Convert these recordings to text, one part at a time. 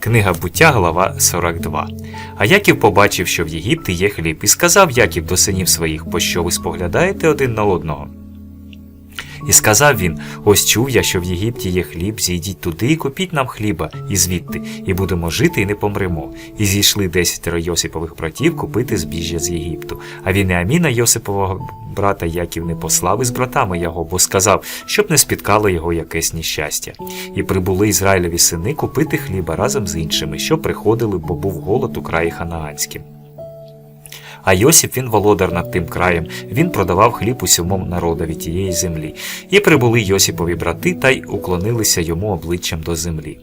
Книга буття, глава 42. А Яків побачив, що в Єгипті є хліб, і сказав Яків до синів своїх, пощо ви споглядаєте один на одного. І сказав він: Ось чув я, що в Єгипті є хліб, зійдіть туди і купіть нам хліба, і звідти, і будемо жити, і не помремо. І зійшли десятеро Йосипових братів купити збіжжя з Єгипту. А Вініаміна Йосипового брата Яків не послав із братами його, бо сказав, щоб не спіткало його якесь нещастя. І прибули Ізраїлеві сини купити хліба разом з іншими, що приходили, бо був голод у краї ханаанським. А Йосип він володар над тим краєм, він продавав хліб усьому народові тієї землі. І прибули Йосипові брати та й уклонилися йому обличчям до землі.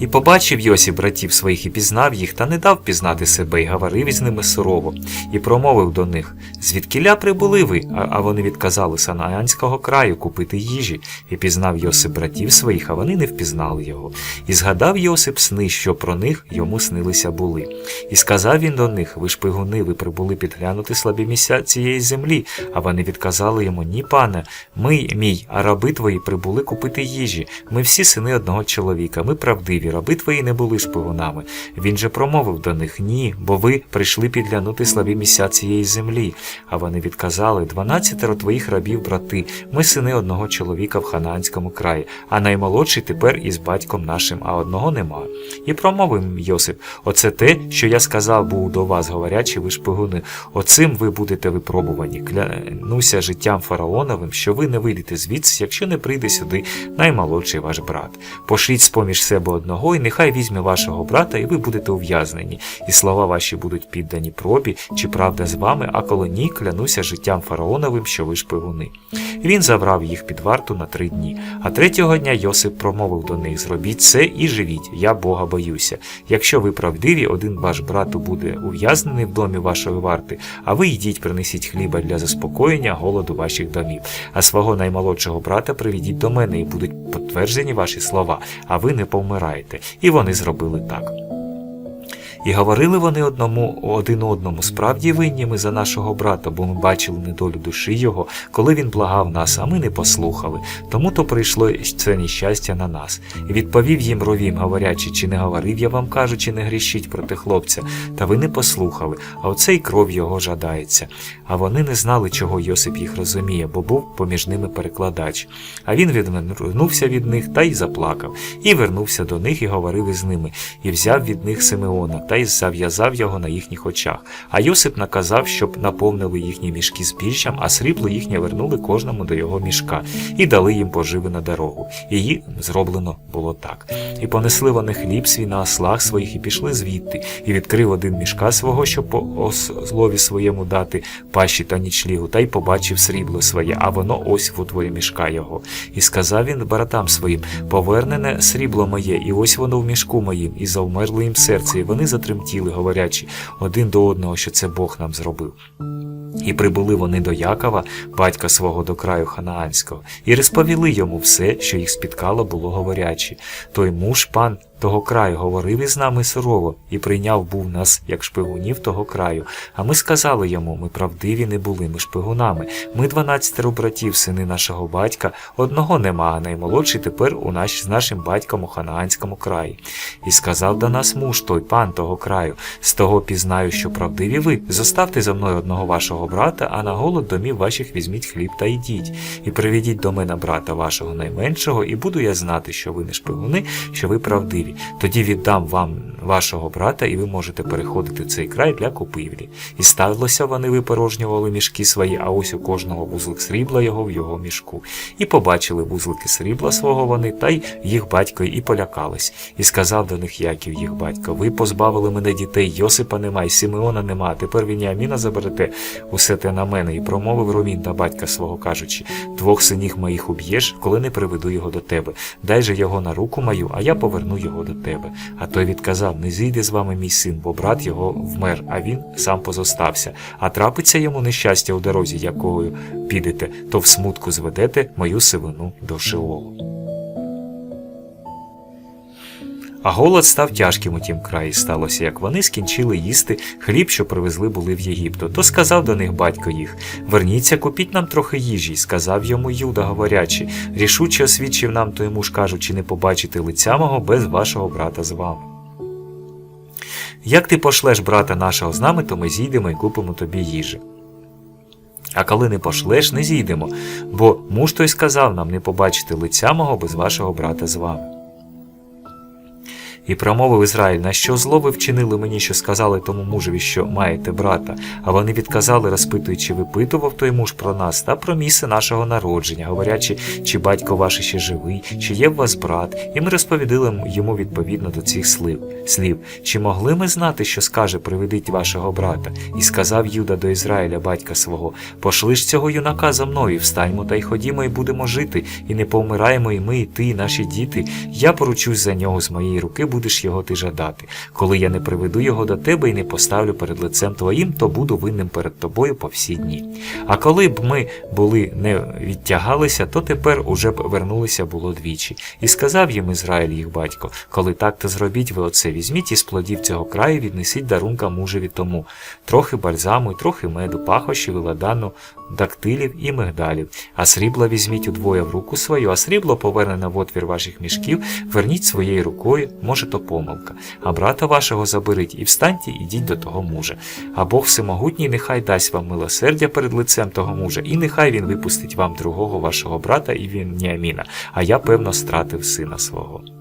І побачив Йосип братів своїх і пізнав їх, та не дав пізнати себе, і говорив із ними сурово, і промовив до них: Звідкіля прибули ви? А, вони відказали з Анаанського краю купити їжі, і пізнав Йосип братів своїх, а вони не впізнали його. І згадав Йосип сни, що про них йому снилися були. І сказав він до них: Ви шпигуни, ви прибули підглянути слабі місця цієї землі. А вони відказали йому: Ні, пане, ми, мій, а раби твої прибули купити їжі. Ми всі сини одного чоловіка, ми правдиві, раби твої не були шпигунами. Він же промовив до них: Ні, бо ви прийшли підглянути слабі місця цієї землі. А вони відказали: Дванадцятеро твоїх рабів, брати, ми сини одного чоловіка в Ханаанському краї, а наймолодший тепер із батьком нашим, а одного нема. І промовив Йосип: Оце те, що я сказав був до вас, говорячи, ви шпигуни. Оцим ви будете випробувані. Клянуся життям фараоновим, що ви не вийдете звідси, якщо не прийде сюди наймолодший ваш брат. Пошліть з-поміж себе одного, і нехай візьме вашого брата, і ви будете ув'язнені, і слова ваші будуть піддані пробі, чи правда з вами, а коли ні, клянуся життям фараоновим, що ви шпигуни. Він забрав їх під варту на три дні. А третього дня Йосип промовив до них: Зробіть це і живіть, я Бога боюся. Якщо ви правдиві, один ваш брат буде ув'язнений в домі вашої варти, а ви йдіть, принесіть хліба для заспокоєння голоду ваших домів. А свого наймолодшого брата приведіть до мене, і будуть потверджені ваші слова, а ви не повмираєте. І вони зробили так. І говорили вони одному один одному, справді винні ми за нашого брата, бо ми бачили недолю душі його, коли він благав нас, а ми не послухали. Тому то прийшло це нещастя на нас. І відповів їм ровім, говорячи, чи не говорив я вам, кажучи, не грішіть проти хлопця, та ви не послухали, а оце й кров його жадається. А вони не знали, чого Йосип їх розуміє, бо був поміж ними перекладач. А він відвернувся від них та й заплакав, і вернувся до них і говорив із ними, і взяв від них Симеона та й зав'язав його на їхніх очах. А Йосип наказав, щоб наповнили їхні мішки збіжжям, а срібло їхнє вернули кожному до його мішка, і дали їм поживи на дорогу. Їм зроблено було так. І понесли вони хліб свій на ослах своїх, і пішли звідти, і відкрив один мішка свого, щоб по ослові своєму дати пащі та нічлігу, та й побачив срібло своє, а воно ось в утворі мішка його. І сказав він братам своїм: Повернене срібло моє, і ось воно в мішку моїм, і завмерли їм серце, і вони затремтіли, говорячи один до одного, що це Бог нам зробив. І прибули вони до Якова, батька свого до краю Ханаанського, і розповіли йому все, що їх спіткало, було говорячи. Той муж, пан того краю, говорив із нами сурово, і прийняв був нас, як шпигунів того краю. А ми сказали йому, ми правдиві не були, ми шпигунами. Ми дванадцятеро братів, сини нашого батька, одного нема, а наймолодший тепер у нас з нашим батьком у Ханаанському краї. І сказав до нас муж, той пан того краю, з того пізнаю, що правдиві ви. Зоставте за мною одного вашого брата, а на голод домів ваших візьміть хліб та йдіть. І приведіть до мене брата вашого найменшого, і буду я знати, що ви не шпигуни, що ви правдиві. Тоді віддам вам вашого брата, і ви можете переходити цей край для купівлі. І ставилося вони випорожнювали мішки свої, а ось у кожного вузлик срібла його в його мішку. І побачили вузлики срібла свого вони, та й їх батько, і полякались. І сказав до них Яків, їх батько: Ви позбавили мене дітей, Йосипа нема, і Симеона нема. а Тепер Вініаміна заберете усе те на мене. І промовив Ромін до батька свого, кажучи: двох синів моїх уб'єш, коли не приведу його до тебе. Дай же його на руку мою, а я поверну його до тебе. А той відказав: Не зійде з вами мій син, бо брат його вмер, а він сам позостався. А трапиться йому нещастя у дорозі, якою підете, то в смутку зведете мою сивину до Шеолу. А голод став тяжким у тім краї. Сталося, як вони скінчили їсти хліб, що привезли були в Єгипто. То сказав до них батько їх: Верніться, купіть нам трохи їжі. Сказав йому Юда, говорячи, рішуче освідчив нам то йому ж кажучи, не побачити лиця мого без вашого брата з вами. Як ти пошлеш брата нашого з нами, то ми зійдемо і купимо тобі їжі. А коли не пошлеш, не зійдемо, бо муж той сказав нам не побачити лиця мого без вашого брата з вами. І промовив Ізраїль, на що зло ви вчинили мені, що сказали тому мужеві, що маєте брата. А вони відказали, розпитуючи, випитував той муж про нас та про місце нашого народження, говорячи, чи батько ваш ще живий, чи є в вас брат. І ми розповідали йому відповідно до цих слів. слів. Чи могли ми знати, що скаже приведіть вашого брата? І сказав Юда до Ізраїля, батька свого: Пошли ж цього юнака за мною, встаньмо та й ходімо, і будемо жити, і не повмираємо, і ми, і ти, і наші діти. Я поручусь за нього з моєї руки, будеш його ти жадати. Коли я не приведу його до тебе і не поставлю перед лицем твоїм, то буду винним перед тобою по всі дні. А коли б ми були не відтягалися, то тепер уже б вернулися було двічі. І сказав їм Ізраїль їх батько: коли так, то зробіть ви оце, візьміть із плодів цього краю, віднесіть дарунка мужеві тому, трохи бальзаму, і трохи меду, пахощів, і ладану, дактилів і мигдалів. А срібла візьміть удвоє в руку свою, а срібло повернене в отвір ваших мішків, верніть своєю рукою, може то помилка. А брата вашого заберіть і встаньте, ідіть до того мужа. А Бог всемогутній нехай дасть вам милосердя перед лицем того мужа, і нехай він випустить вам другого вашого брата і він Ніаміна, а я, певно, стратив сина свого.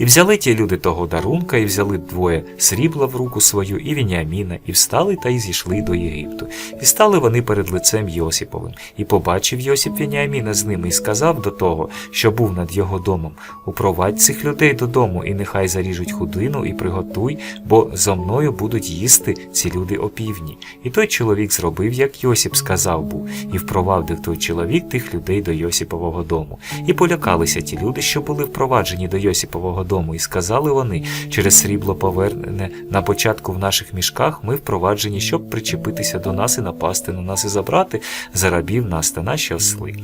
І взяли ті люди того дарунка, і взяли двоє срібла в руку свою, і Вініаміна, і встали та й зійшли до Єгипту. І стали вони перед лицем Йосиповим. І побачив Йосип Вініаміна з ними, і сказав до того, що був над його домом: Упровадь цих людей додому, і нехай заріжуть худину, і приготуй, бо зо мною будуть їсти ці люди опівдні. І той чоловік зробив, як Йосип сказав був, і впровадив той чоловік тих людей до Йосипового дому. І полякалися ті люди, що були впроваджені до Йосипового дому, і сказали вони, через срібло повернене на початку в наших мішках, ми впроваджені, щоб причепитися до нас і напасти на нас і забрати за рабів нас та наші осли.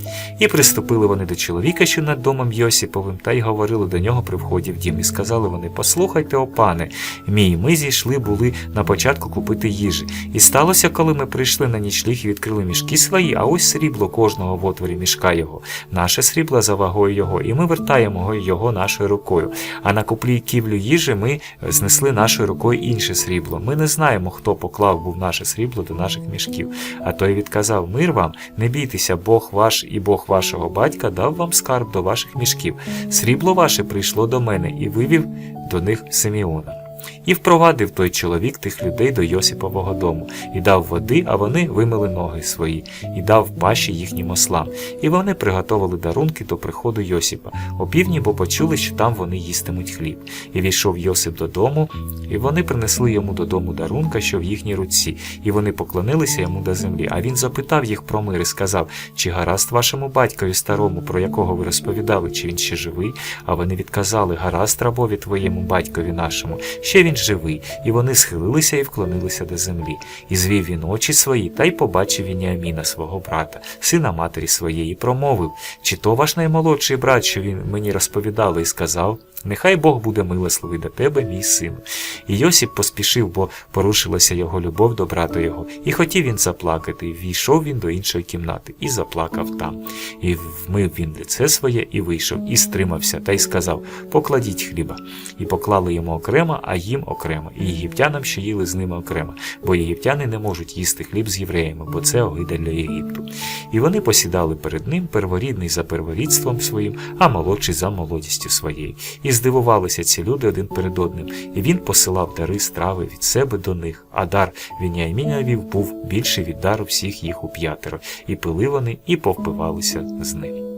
І приступили вони до чоловіка, що над домом Йосиповим, та й говорили до нього при вході в дім. І сказали вони: Послухайте, о пане, мій, ми зійшли були на початку купити їжі. І сталося, коли ми прийшли на нічліг і відкрили мішки свої, а ось срібло кожного в отворі мішка його, наше срібло за вагою його, і ми вертаємо його нашою рукою. А на куплі ківлю їжі ми знесли нашою рукою інше срібло. Ми не знаємо, хто поклав був наше срібло до наших мішків. А той відказав: Мир вам, не бійтеся, Бог ваш і Бог вашого батька дав вам скарб до ваших мішків. Срібло ваше прийшло до мене і вивів до них Симеона. І впровадив той чоловік тих людей до Йосипового дому, і дав води, а вони вимили ноги свої, і дав паші їхнім ослам. І вони приготовили дарунки до приходу Йосипа. Опівдні, бо почули, що там вони їстимуть хліб. І війшов Йосип додому, і вони принесли йому додому дарунка, що в їхній руці, і вони поклонилися йому до землі. А він запитав їх про мир і сказав: Чи гаразд вашому батькові старому, про якого ви розповідали, чи він ще живий? А вони відказали: Гаразд рабові твоєму батькові нашому, ще він живий. І вони схилилися і вклонилися до землі. І звів він очі свої, та й побачив Вініаміна, свого брата, сина матері своєї, промовив: Чи то ваш наймолодший брат, що він мені розповідали, і сказав: Нехай Бог буде милосливий до тебе, мій сину. І Йосип поспішив, бо порушилася його любов до брата його, і хотів він заплакати. Війшов він до іншої кімнати і заплакав там. І вмив він лице своє, і вийшов, і стримався, та й сказав: Покладіть хліба. І поклали йому окремо, а їм окремо, і єгиптянам, що їли з ними окремо, бо єгиптяни не можуть їсти хліб з євреями, бо це огида для Єгипту. І вони посідали перед ним, перворідний за перворідством своїм, а молодший за молодістю своєю. І здивувалися ці люди один перед одним, і він посилав дари страви від себе до них, а дар Вініаміновів був більший від дару всіх їх у п'ятеро, і пили вони, і повпивалися з ним.